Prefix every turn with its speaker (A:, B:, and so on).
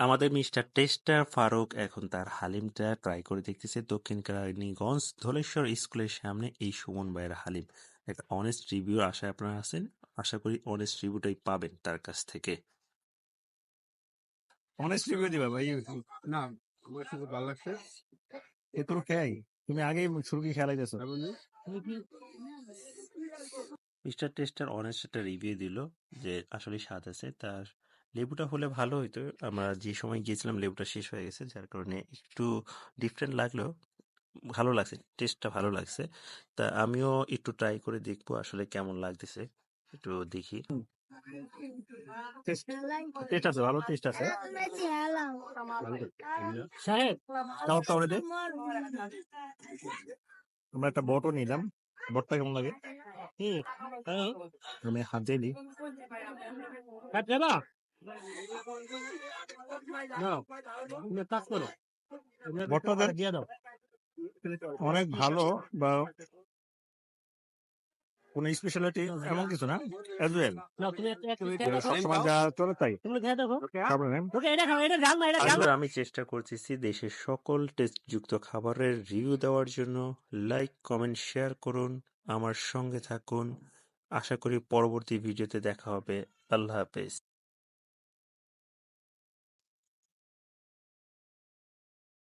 A: আমাদের mister tester Faruk এখন তার হালিমটা ট্রাই করে দেখতেছে দক্ষিণ কেরানীগঞ্জ ধলেশ্বর স্কুলের সামনে এই সুমন ভাইয়ের হালিম। একটা অনেস্ট রিভিউ আশায় আপনারা আছেন? আশা করি অনেস্ট রিভিউটাই পাবেন তার কাছ থেকে।
B: অনেস্ট রিভিউ দিবা ভাই।
C: না আমার ভালো লাগছে।
B: এ তোর খেয়াই তুমি আগেই শুরুকি খেলাই দিয়েছ
A: মিস্টার টেস্টার অনেস্ট একটা রিভিউ দিল যে আসলে স্বাদ আছে তার লেবুটা হলে ভালো হইতো। আমরা যে সময় গিয়েছিলাম লেবুটা শেষ হয়ে গেছে যার কারণে একটু ডিফারেন্ট লাগলেও ভালো লাগছে টেস্টটা ভালো লাগছে। তা আমিও একটু ট্রাই করে দেখব আসলে কেমন লাগতেছে। একটু দেখি।
B: টেস্ট আছে ভালো টেস্ট আছে।
D: সাহেব
B: কাউর দে। আমরা একটা বটও নিলাম। বটটা কেমন লাগে? আমি হাত দিয়ে দিই। অনেক ভালো বা কোন স্পেশালিটি এমন কিছু না অ্যাজ ওয়েল। সবসময় যা চলে তাই।
A: আমি চেষ্টা করতেছি দেশের সকল টেস্টযুক্ত খাবারের রিভিউ দেওয়ার জন্য। লাইক কমেন্ট শেয়ার করুন। আমার সঙ্গে থাকুন। আশা করি পরবর্তী ভিডিওতে দেখা হবে। আল্লাহ হাফেজ।